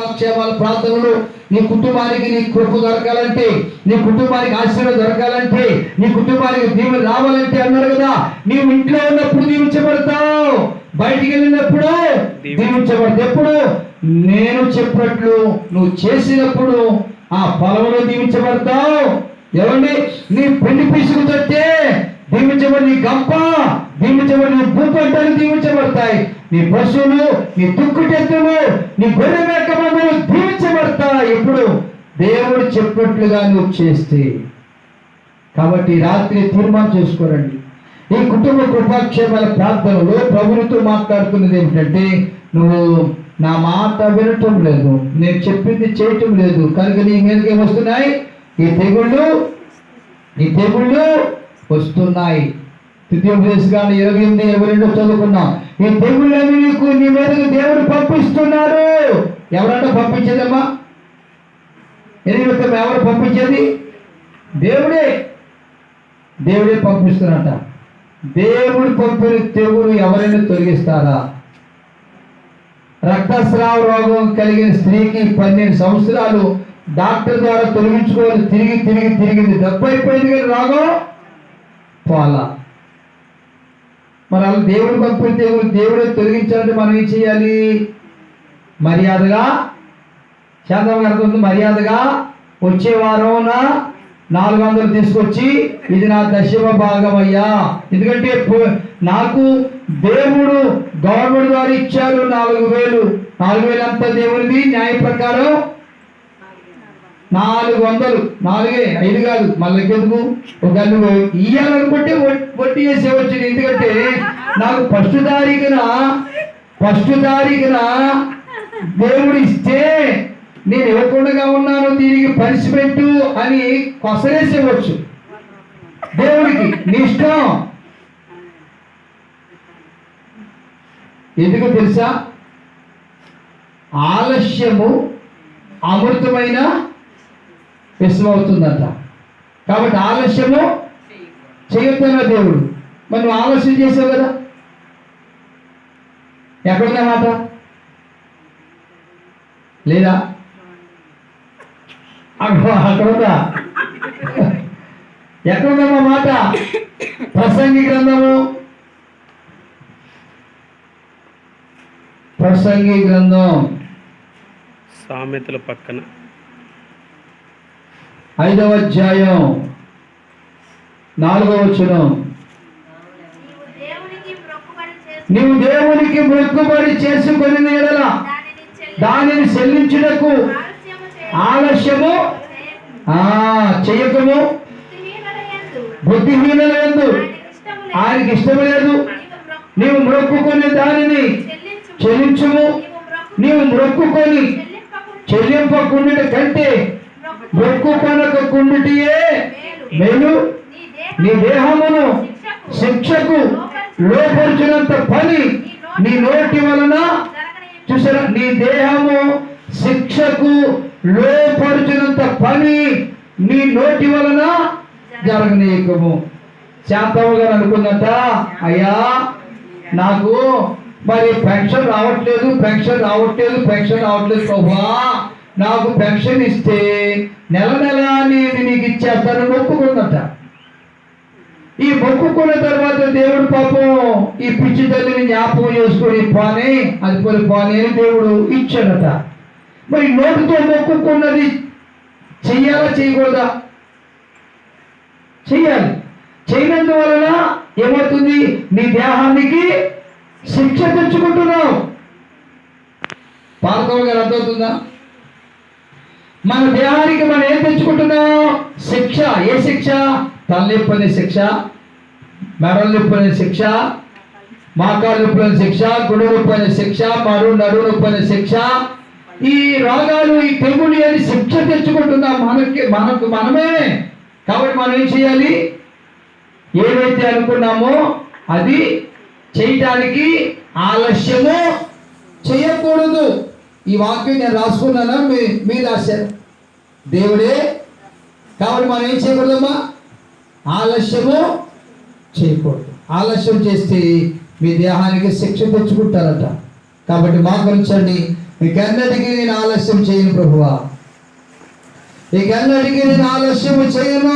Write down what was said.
క్షేమాల ప్రార్థనలు నీ కుటుంబానికి నీ కృప దొరకాలంటే నీ కుటుంబానికి ఆశీర్వాదం దొరకాలంటే నీ కుటుంబానికి దీవెన రావాలంటే అన్నాడు కదా నీవు ఇంట్లో ఉన్నప్పుడు దీవించబడతావు బయటికి వెళ్ళినప్పుడు దీవించబడతావు. ఎప్పుడు? నేను చెప్పినట్లు నువ్వు చేసినప్పుడు ఆ పొలంలో దీవించబడతావు. ఏమండి? నీ పెళ్ళి పిసుకు తట్టే దీవించబడి నీ గంప దీవించబడి నీ భూపంటలు దీవించబడతాయి. నీ పశువులు నీ దుక్కుటెత్తులు నీ గొర్రె మేక ఇప్పుడు దేవుడు చెప్పినట్లుగా నువ్వు చేస్తే. కాబట్టి రాత్రి తీర్మానం చేసుకోరండి. ఈ కుటుంబ కృపాక్షేమాల ప్రార్థనలో ప్రభునితో మాట్లాడుతున్నది ఏమిటంటే నువ్వు నా మాట వినటం లేదు నేను చెప్పింది చేయటం లేదు కనుక నీ మీదకి ఏమొస్తున్నాయి ఈ తెగుళ్ళు ఈ తెగుళ్ళు వస్తున్నాయి. తృతీయోపదేశకాండ ఇరవై ఎనిమిది ఇరవై రెండు చదువుకున్నాం. ఈ తెగుళ్ళని నీకు నీ మీదకి దేవుడు పంపిస్తున్నారు ఎవరంటే పంపించేదమ్మా? ఎనిమిది ఎవరు పంపించేది. దేవుడే దేవుడే పంపిస్తున్నట దేవుడు పంపిన తెగులు ఎవరైనా తొలగిస్తారా? రక్తస్రావ రోగం కలిగిన స్త్రీకి పన్నెండు సంవత్సరాలు డాక్టర్ ద్వారా తొలగించుకోవాలి తిరిగి తిరిగి తిరిగింది. డబ్బు అయిపోయింది కానీ రోగం? పోలా మరి అలా దేవుడు పంపిన తెగులు దేవుడే తొలగించాలంటే మనం ఏం చేయాలి? మర్యాదగా శాంతం గారికి మర్యాదగా వచ్చే వారం నాలుగు వందలు తీసుకొచ్చి ఇది నా దశమ భాగం అయ్యా ఎందుకంటే నాకు దేవుడు గవర్నమెంట్ ద్వారా ఇచ్చారు నాలుగు వేలు. నాలుగు వేలు అంతా దేవుడిది న్యాయ ప్రకారం నాలుగు వందలు. నాలుగే ఐదు కాదు. మళ్ళీ ఎందుకు ఒక ఇయ్యాలనుకుంటే వట్- వడ్డీ వచ్చింది. ఎందుకంటే నాకు ఫస్ట్ తారీఖున ఫస్ట్ తారీఖున దేవుడు ఇస్తే నేను ఇవ్వకుండా ఉన్నాను దీనికి పనిష్మెంట్ అని కొసరేసేవచ్చు దేవుడికి నీ ఇష్టం. ఎందుకు తెలుసా? ఆలస్యము అమృతమైన విషమవుతుందంట కాబట్టి ఆలస్యము చేయొద్దన్న దేవుడు. మరి నువ్వు ఆలస్యం చేసావు కదా? ఎక్కడుందన్నమాట మాట లేదా? అక్కడుందా ఎక్కడుందమ్మా మాట? ప్రసంగి గ్రంథము. ప్రసంగి గ్రంథం. సామెతల పక్కన. ఐదవ అధ్యాయం. నాలుగవ వచనం. నీవు దేవునికి మొక్కుబడి చేసి నీవు దేవునికి మొక్కుబడి చేసుకొని ఎడల దానిని చెల్లి దానిని చెల్లించుటకు చేయకుము. చెయ్యకము బుద్ధిహీనుల ఆయనకి లేదు. ఆయనకి ఇష్టం లేదు నీవు మొక్కు- నీవు మొక్కుకునే దానిని చెల్లించుము. నీవు మొక్కు- నీవు మొక్కుకొని చెల్లింపకుండా చెల్లింపకుండుట కంటే మొక్కు- మొక్కుకొనక కుండుటియే మేలు. నీ దేహం నీ దేహమును శిక్షకు లోపరిచినంత పని నీ నోటి వలన. చూసారా నీ దేహము శిక్షకు లోపరిచినంత పని నీ నోటి వలన జరగనీయకము. శాంతమ్మ గారు అనుకున్నట అయ్యా నాకు మరి పెన్షన్ రావట్లేదు పెన్షన్ రావట్లేదు పెన్షన్ రావట్లేదు ప్రభా. నాకు పెన్షన్ ఇస్తే నెల నెల నేను నీకు ఇచ్చేస్తాను మొక్కుకుందట ఈ మొక్కుకున్న తర్వాత దేవుడు పాపం ఈ పిచ్చి తల్లిని జ్ఞాపకం చేసుకుని పానే అది పోని పానే అని దేవుడు ఇచ్చాడట. మరి నోటితో మొక్కుకున్నది చెయ్యాలా చేయకూడదా? చెయ్యాలి. చేయనందువలన ఏమవుతుంది? నీ దేహానికి శిక్ష తెచ్చుకుంటున్నావు. పాలకవ గారు అర్థమవుతుందా? మన దేహానికి మనం ఏం తెచ్చుకుంటున్నాం శిక్ష. ఏ శిక్ష? తలనొప్పి శిక్ష మెడల నొప్పి శిక్ష మాకాలు నొప్పి శిక్ష గుడి నొప్పి శిక్ష మరు నడు నొప్పి శిక్ష ఈ రోగాలు ఈ తెగులు అని శిక్ష తెచ్చుకుంటున్నాం మనకి మనకు మనమే. కాబట్టి మనం ఏం చేయాలి? ఏదైతే అనుకున్నామో అది చేయటానికి ఆలస్యము చేయకూడదు. ఈ వాక్యం నేను రాసుకున్నానా? మీ మీరు రాశారు. దేవుడే. కాబట్టి మనం ఏం చేయకూడదమ్మా? ఆలస్యము చేయకూడదు. ఆలస్యం చేస్తే మీ దేహానికి శిక్ష తెచ్చుకుంటారట. కాబట్టి మాకు ఉంచండి ఇకెన్నటికీ నేను ఆలస్యం చేయను ప్రభువా. ఇకెన్నటికీ నేను ఆలస్యం చేయను.